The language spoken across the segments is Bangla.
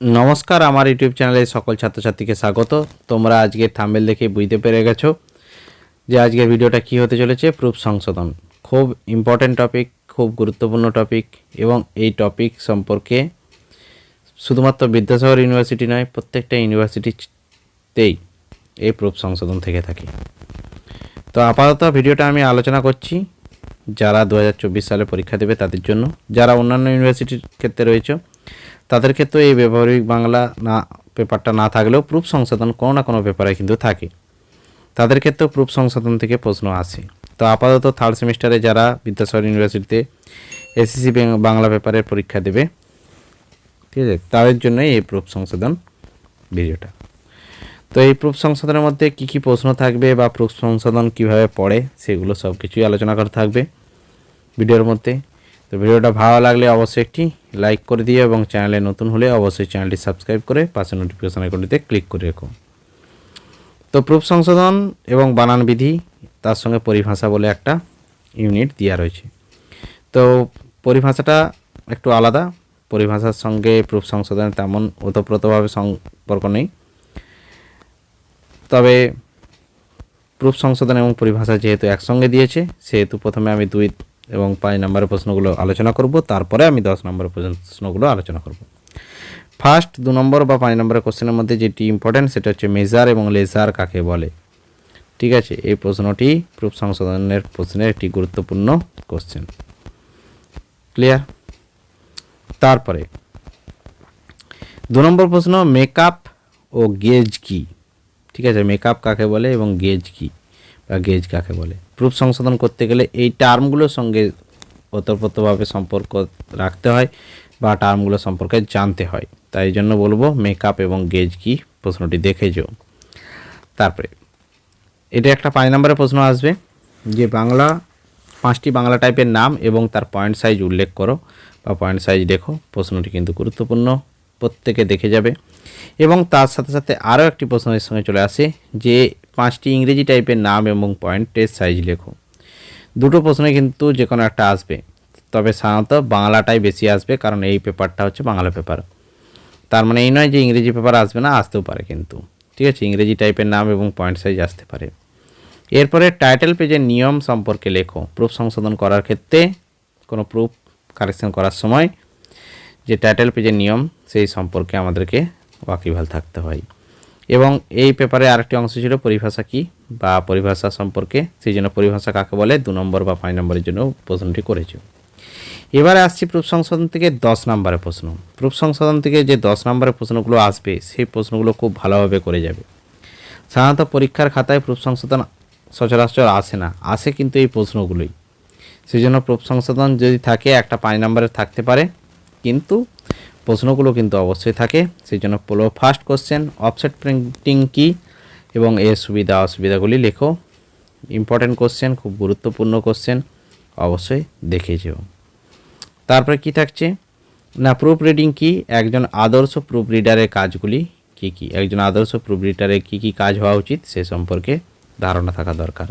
নমস্কার, আমার ইউটিউব চ্যানেলে সকল ছাত্রছাত্রীকে স্বাগত। তোমরা আজকে থাম্বেল দেখে বুঝতে পেরে গেছো যে আজকের ভিডিওটা কি হতে চলেছে। প্রুফ সংশোধন, খুব ইম্পর্ট্যান্ট টপিক খুব গুরুত্বপূর্ণ টপিক এবং এই টপিক সম্পর্কে শুধুমাত্র বিদ্যাসাগর ইউনিভার্সিটি নয়, প্রত্যেকটা ইউনিভার্সিটিতেই এই প্রুফ সংশোধন থেকে থাকে। তো আপাতত ভিডিওটা আমি আলোচনা করছি যারা দু হাজার চব্বিশ সালে পরীক্ষা দেবে তাদের জন্য। যারা অন্যান্য ইউনিভার্সিটির ক্ষেত্রে রয়েছে তাদের ক্ষেত্রে এই ব্যবহারিক বাংলা না, পেপারটা না থাকলেও প্রুফ সংশোধন কোনো না কোনো পেপারে কিন্তু থাকে। তাদের ক্ষেত্রেও প্রুফ সংশোধন থেকে প্রশ্ন আসে তো আপাতত থার্ড সেমিস্টারে যারা বিদ্যাসাগর ইউনিভার্সিটিতে এসএসসি বাংলা পেপারের পরীক্ষা দেবে, ঠিক আছে, তাদের জন্যই এই প্রুফ সংশোধন ভিডিওটা। তো এই প্রুফ সংশোধনের মধ্যে কী কী প্রশ্ন থাকবে বা প্রুফ সংশোধন কীভাবে পড়ে সেগুলো সব কিছুই আলোচনা করা থাকবে ভিডিওর মধ্যে। তো ভিডিওটা ভালো লাগলে অবশ্যই একটি লাইক করে দিও এবং চ্যানেলে নতুন হলে অবশ্যই চ্যানেলটি সাবস্ক্রাইব করে পাশে নোটিফিকেশন আইকনটিতে ক্লিক করে রেখো। তো প্রুফ সংশোধন এবং বানান বিধি, তার সঙ্গে পরিভাষা বলে একটা ইউনিট দেওয়া রয়েছে। তো পরিভাষাটা একটু আলাদা, পরিভাষার সঙ্গে প্রুফ সংশোধনের তেমন ওতপ্রোতভাবে সম্পর্ক নেই। তবে প্রুফ সংশোধন এবং পরিভাষা যেহেতু একসঙ্গে দিয়েছে, সেহেতু প্রথমে আমি দুই এবং পাঁচ নম্বরের প্রশ্নগুলো আলোচনা করব, তারপরে আমি দশ নম্বরের প্রশ্নগুলো আলোচনা করব। ফার্স্ট দু নম্বর বা পাঁচ নম্বরের কোশ্চেনের মধ্যে যেটি ইম্পর্ট্যান্ট সেটা হচ্ছে মেজার এবং লেজার কাকে বলে। ঠিক আছে, এই প্রশ্নটি প্রুফ সংশোধনের প্রশ্নের একটি গুরুত্বপূর্ণ কোশ্চেন ক্লিয়ার তারপরে, দু নম্বর প্রশ্ন মেকআপ ও গেজ কি? ঠিক আছে মেকআপ কাকে বলে এবং গেজ কি? গেজ কাকে বলে? প্রুফ সংশোধন করতে গেলে এই টার্মগুলোর সঙ্গে ওতপ্রোতভাবে সম্পর্ক রাখতে হয় বা টার্মগুলো সম্পর্কে জানতে হয়। তাই জন্য বলব মেকআপ এবং গেজ কি প্রশ্নটি দেখে যেও। তারপরে, এটা একটা পাঁচ নম্বরের প্রশ্ন আসবে যে বাংলা, পাঁচটি বাংলা টাইপের নাম এবং তার পয়েন্ট সাইজ উল্লেখ করো বা পয়েন্ট সাইজ দেখো, প্রশ্নটি কিন্তু গুরুত্বপূর্ণ, প্রত্যেকে দেখে যাবে। এবং তার সাথে সাথে আরও একটি প্রশ্নের সঙ্গে চলে আসে যে পাঁচটি ইংরেজি টাইপের নাম এবং পয়েন্ট পয়েন্টের সাইজ লেখো। দুটো প্রশ্নে কিন্তু যে কোনো একটা আসবে। তবে সাধারণত বাংলাটাই বেশি আসবে কারণ এই পেপারটা হচ্ছে বাংলা পেপার। তার মানে এই নয় যে ইংরেজি পেপার আসবে না, আসতেও পারে কিন্তু। ঠিক আছে, ইংরেজি টাইপের নাম এবং পয়েন্ট সাইজ আসতে পারে। এরপরে টাইটেল পেজের নিয়ম সম্পর্কে লেখো। প্রুফ সংশোধন করার ক্ষেত্রে কোনো প্রুফ কারেকশন করার সময় যে টাইটেল পেজের নিয়ম, সেই সম্পর্কে আমাদেরকে ওয়াকিবহাল থাকতে হয়। এবং এই পেপারে আরেকটি অংশ ছিল পরিভাষা কি বা পরিভাষা সম্পর্কে, সেই জন্য পরিভাষা কাকে বলে, দু নম্বর বা পাঁচ নম্বরের জন্য প্রশ্নটি করেছে। এবারে আসছি প্রুফ সংশোধন থেকে দশ নম্বরের প্রশ্ন। প্রুফ সংশোধন থেকে যে দশ নম্বরের প্রশ্নগুলো আসবে, সেই প্রশ্নগুলো খুব ভালোভাবে করে যাবে। সাধারণত পরীক্ষার খাতায় প্রুফ সংশোধন সচরাচর আসে না, আসে কিন্তু এই প্রশ্নগুলোই। সেই জন্য প্রুফ সংশোধন যদি থাকে, একটা পাঁচ নম্বরের থাকতে পারে, কিন্তু প্রশ্নগুলো কিন্তু অবশ্যই থাকে সেই জন্য পোলো ফার্স্ট কোশ্চেন অফসেট প্রিন্টিং কি এবং এর সুবিধা অসুবিধাগুলি লেখো। ইম্পর্টেন্ট কোশ্চেন খুব গুরুত্বপূর্ণ কোশ্চেন অবশ্যই দেখে যেও। তারপরে কি থাকছে? না প্রুফ রিডিং কি? একজন আদর্শ প্রুফ রিডারের কাজগুলি কি কি? একজন আদর্শ প্রুফ রিডারের কী কী কাজ হওয়া উচিত, সে সম্পর্কে ধারণা থাকা দরকার।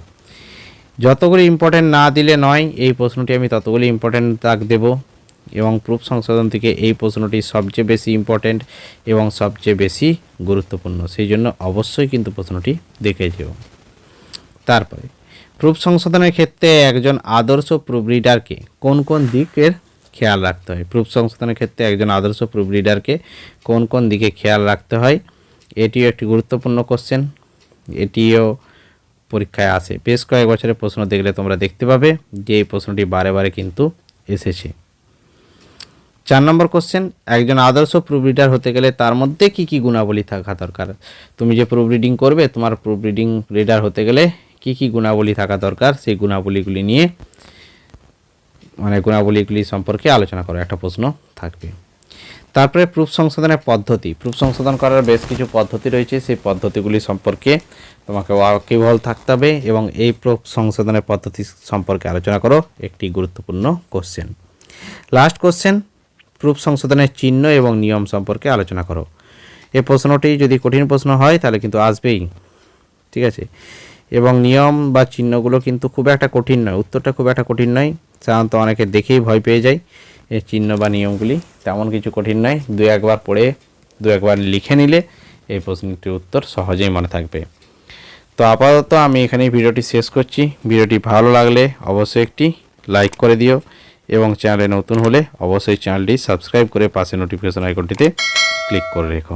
যতগুলি ইম্পর্টেন্ট না দিলে নয়, এই প্রশ্নটি আমি ততগুলি ইম্পর্টেন্ট তাক দেবো। এবং প্রুফ সংশোধন থেকে এই প্রশ্নটি সবচেয়ে বেশি ইম্পর্ট্যান্ট এবং সবচেয়ে বেশি গুরুত্বপূর্ণ। সেই জন্য অবশ্যই কিন্তু প্রশ্নটি দেখে যেও। তারপরে, প্রুফ সংশোধনের ক্ষেত্রে একজন আদর্শ প্রুফ রিডারকে কোন কোন দিকের খেয়াল রাখতে হয়? প্রুফ সংশোধনের ক্ষেত্রে একজন আদর্শ প্রুফ রিডারকে কোন কোন দিকে খেয়াল রাখতে হয়? এটিও একটি গুরুত্বপূর্ণ কোশ্চেন এটিও পরীক্ষায় আসে। বেশ কয়েক বছরের প্রশ্ন দেখলে তোমরা দেখতে পাবে যে এই প্রশ্নটি বারে বারে কিন্তু এসেছে। চার নম্বর কোশ্চেন একজন আদর্শ প্রুফ রিডার হতে গেলে তার মধ্যে কি কি গুণাবলী থাকা দরকার? তুমি যে প্রুফ রিডিং করবে, তোমার প্রুফ রিডিং রিডার হতে গেলে কি কি গুণাবলী থাকা দরকার? সেই গুণাবলীগুলি নিয়ে মানে গুণাবলীগুলি সম্পর্কে আলোচনা করো একটা প্রশ্ন থাকবে। তারপরে প্রুফ সংশোধনের পদ্ধতি। প্রুফ সংশোধন করার বেশ কিছু পদ্ধতি রয়েছে। সেই পদ্ধতিগুলি সম্পর্কে তোমাকে ওয়াকিবহল থাকতে হবে এবং এই প্রুফ সংশোধনের পদ্ধতি সম্পর্কে আলোচনা করো। একটি গুরুত্বপূর্ণ কোশ্চেন লাস্ট কোশ্চেন প্রুফ সংশোধনের চিহ্ন এবং নিয়ম সম্পর্কে আলোচনা করো। এই প্রশ্নটি যদি কঠিন প্রশ্ন হয়, তাহলে কিন্তু আসবেই। ঠিক আছে? এবং নিয়ম বা চিহ্নগুলো কিন্তু খুব একটা কঠিন নয়। উত্তরটা খুব একটা কঠিন নয়। সাধারণত অনেকে দেখেই ভয় পেয়ে যায় এই চিহ্ন বা নিয়মগুলি। তেমন কিছু কঠিন নয়। দু একবার পড়ে, দু একবার লিখে নিলে এই প্রশ্নটির উত্তর সহজেই মনে থাকবে। তো আপাতত আমি এখানে ভিডিওটি শেষ করছি। ভিডিওটি ভালো লাগলে অবশ্যই একটি লাইক করে দিও। এবং চ্যানেলে নতুন হলে অবশ্যই চ্যানেলটি সাবস্ক্রাইব করে পাশে নোটিফিকেশন আইকনটিতে ক্লিক করে রেখো।